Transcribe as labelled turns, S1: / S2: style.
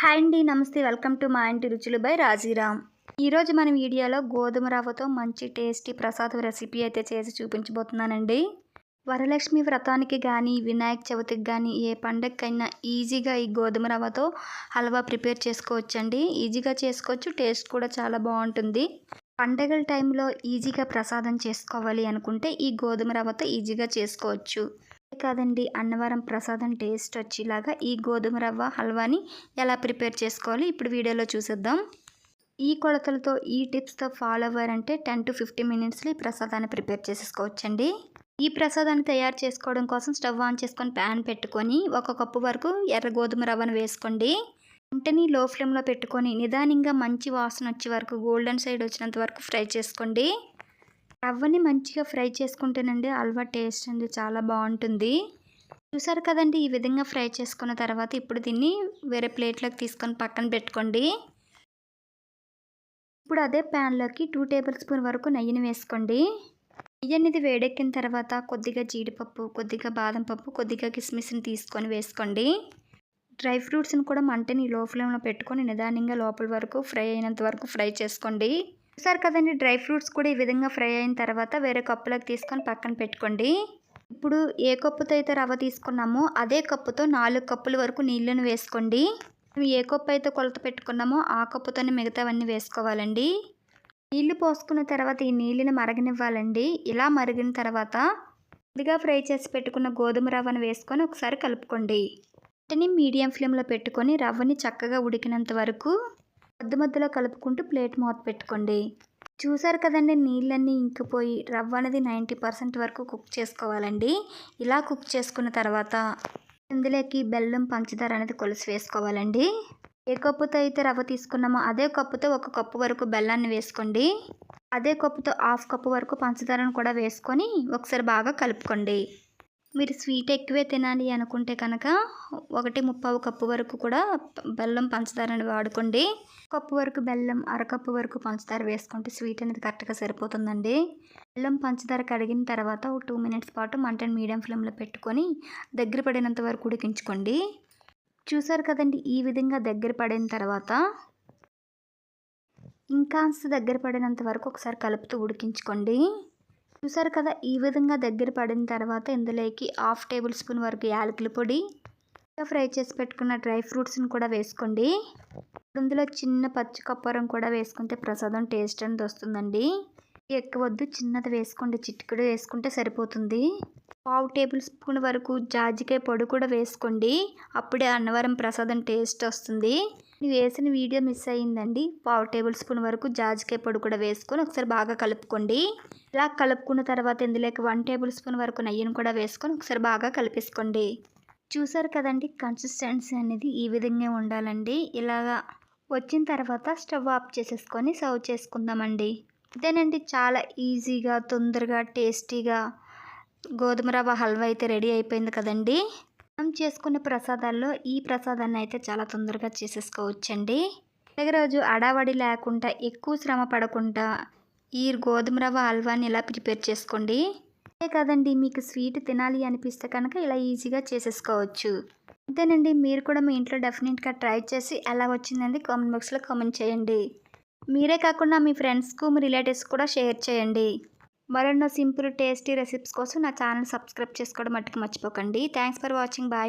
S1: Hi అండి నమస్తే. Welcome to మా ఇంటి రుచులు బై రాజీరామ్. ఈరోజు మన వీడియోలో గోధుమ రవ్వతో మంచి టేస్టీ ప్రసాదం రెసిపీ అయితే చేసి చూపించబోతున్నానండి. వరలక్ష్మి వ్రతానికి కానీ వినాయక చవితికి కానీ ఏ పండగకైనా ఈజీగా ఈ గోధుమ రవ్వతో హల్వా ప్రిపేర్ చేసుకోవచ్చండి. ఈజీగా చేసుకోవచ్చు టేస్ట్ కూడా చాలా బాగుంటుంది. పండగల టైంలో ఈజీగా ప్రసాదం చేసుకోవాలి అనుకుంటే ఈ గోధుమ రవ్వతో ఈజీగా చేసుకోవచ్చు. కాదండి. అన్నవరం ప్రసాదం టేస్ట్ వచ్చేలాగా ఈ గోధుమ రవ్వ హల్వాని ఎలా ప్రిపేర్ చేసుకోవాలి ఇప్పుడు వీడియోలో చూసేద్దాం. ఈ కొలతలతో ఈ టిప్స్తో ఫాలో అవ్వారంటే టెన్ టు ఫిఫ్టీన్ మినిట్స్లో ఈ ప్రసాదాన్ని ప్రిపేర్ చేసేసుకోవచ్చండి. ఈ ప్రసాదాన్ని తయారు చేసుకోవడం కోసం స్టవ్ ఆన్ చేసుకొని ప్యాన్ పెట్టుకొని ఒక కప్పు వరకు ఎర్ర గోధుమ రవ్వను వేసుకోండి. వెంటనే లో ఫ్లేమ్లో పెట్టుకొని నిదానంగా మంచి వాసన వచ్చే వరకు గోల్డెన్ సైడ్ వచ్చినంత వరకు ఫ్రై చేసుకోండి. రవ్వని మంచిగా ఫ్రై చేసుకుంటేనండి హల్వా టేస్ట్ అండి చాలా బాగుంటుంది. చూసారు కదండి ఈ విధంగా ఫ్రై చేసుకున్న తర్వాత ఇప్పుడు దీన్ని వేరే ప్లేట్లోకి తీసుకొని పక్కన పెట్టుకోండి. ఇప్పుడు అదే ప్యాన్లోకి టూ టేబుల్ స్పూన్ వరకు నెయ్యిని వేసుకోండి. నెయ్యి అనేది వేడెక్కిన తర్వాత కొద్దిగా జీడిపప్పు కొద్దిగా బాదం పప్పు కొద్దిగా కిస్మిస్ని తీసుకొని వేసుకోండి. డ్రై ఫ్రూట్స్ని కూడా మంటని లో ఫ్లేమ్లో పెట్టుకొని నిదానంగా లోపల వరకు ఫ్రై అయినంత వరకు ఫ్రై చేసుకోండి. చూసారు కదండి డ్రై ఫ్రూట్స్ కూడా ఈ విధంగా ఫ్రై అయిన తర్వాత వేరే కప్పులోకి తీసుకొని పక్కన పెట్టుకోండి. ఇప్పుడు ఏ కప్పుతో అయితే రవ్వ తీసుకున్నామో అదే కప్పుతో నాలుగు కప్పుల వరకు నీళ్ళను వేసుకోండి. ఏ కప్పు అయితే కొలత పెట్టుకున్నామో ఆ కప్పుతోనే మిగతావన్నీ వేసుకోవాలండి. నీళ్ళు పోసుకున్న తర్వాత ఈ నీళ్ళని మరగనివ్వాలండి. ఇలా మరిగిన తర్వాత కొద్దిగా ఫ్రై చేసి పెట్టుకున్న గోధుమ రవ్వను వేసుకొని ఒకసారి కలుపుకోండి. వెంటనే మీడియం ఫ్లేమ్లో పెట్టుకొని రవ్వని చక్కగా ఉడికినంత వరకు మధ్య మధ్యలో కలుపుకుంటూ ప్లేట్ మూత పెట్టుకోండి. చూసారు కదండి నీళ్ళన్నీ ఇంకిపోయి రవ్వ అనేది నైంటీ పర్సెంట్ వరకు కుక్ చేసుకోవాలండి. ఇలా కుక్ చేసుకున్న తర్వాత ఇందులోకి బెల్లం పంచదార అనేది కొలిసి వేసుకోవాలండి. ఏ కప్పుతో అయితే రవ్వ తీసుకున్నామో అదే కప్పుతో ఒక కప్పు వరకు బెల్లాన్ని వేసుకోండి. అదే కప్పుతో హాఫ్ కప్పు వరకు పంచదారను కూడా వేసుకొని ఒకసారి బాగా కలుపుకోండి. మీరు స్వీట్ ఎక్కువే తినాలి అనుకుంటే కనుక ఒకటి ముప్పావు కప్పు వరకు కూడా బెల్లం పంచదారని వాడుకోండి. కప్పు వరకు బెల్లం అరకప్పు వరకు పంచదార వేసుకుంటే స్వీట్ అనేది కరెక్ట్గా సరిపోతుందండి. బెల్లం పంచదార కడిగిన తర్వాత ఒక టూ మినిట్స్ పాటు మంటను మీడియం ఫ్లేమ్లో పెట్టుకొని దగ్గర పడినంత వరకు ఉడికించుకోండి. చూసారు కదండి ఈ విధంగా దగ్గర పడిన తర్వాత ఇంకాస్త దగ్గర పడినంత వరకు ఒకసారి కలుపుతూ ఉడికించుకోండి. చూసారు కదా ఈ విధంగా దగ్గర పడిన తర్వాత ఇందులోకి హాఫ్ టేబుల్ స్పూన్ వరకు యాలకుల పొడి ఫ్రై చేసి పెట్టుకున్న డ్రై ఫ్రూట్స్ని కూడా వేసుకోండి. ఇందులో చిన్న పచ్చి కప్పరం కూడా వేసుకుంటే ప్రసాదం టేస్ట్ అనేది వస్తుందండి. ఎక్కువ వద్దు చిన్నది వేసుకోండి చిట్టుకుడు వేసుకుంటే సరిపోతుంది. పావు టేబుల్ స్పూన్ వరకు జాజికాయ పొడి కూడా వేసుకోండి అప్పుడే అన్నవరం ప్రసాదం టేస్ట్ వస్తుంది. వేసిన వీడియో మిస్ అయ్యిందండి పావు టేబుల్ స్పూన్ వరకు జాజికాయ పొడి కూడా వేసుకొని ఒకసారి బాగా కలుపుకోండి. ఇలా కలుపుకున్న తర్వాత ఇందులోకి వన్ టేబుల్ స్పూన్ వరకు నెయ్యిని కూడా వేసుకొని ఒకసారి బాగా కలిపేసుకోండి. చూసారు కదండి కన్సిస్టెన్సీ అనేది ఈ విధంగా ఉండాలండి. ఇలాగా వచ్చిన తర్వాత స్టవ్ ఆఫ్ చేసేసుకొని సర్వ్ చేసుకుందామండి. ఇదేనండి చాలా ఈజీగా తొందరగా టేస్టీగా గోధుమ రవ్వ హల్వా అయితే రెడీ అయిపోయింది కదండి. మనం చేసుకునే ప్రసాదాల్లో ఈ ప్రసాదాన్ని అయితే చాలా తొందరగా చేసేసుకోవచ్చండి. పండుగ రోజు అడావడి లేకుండా ఎక్కువ శ్రమ పడకుండా ఈ గోధుమ రవ్వ హల్వాని ఇలా ప్రిపేర్ చేసుకోండి? అంతే కదండి మీకు స్వీట్ తినాలి అనిపిస్తే కనుక ఇలా ఈజీగా చేసేసుకోవచ్చు. అంతేనండి మీరు కూడా మీ ఇంట్లో డెఫినెట్గా ట్రై చేసి ఎలా వచ్చిందండి కామెంట్ బాక్స్లో కామెంట్ చేయండి. మీరే కాకుండా మీ ఫ్రెండ్స్కు మీ రిలేటివ్స్ కూడా షేర్ చేయండి. మరెన్నో సింపుల్ టేస్టీ రెసిపీస్ కోసం నా ఛానల్ సబ్స్క్రైబ్ చేసుకోవడం మట్టుకు మర్చిపోకండి. Thanks for watching. బాయ్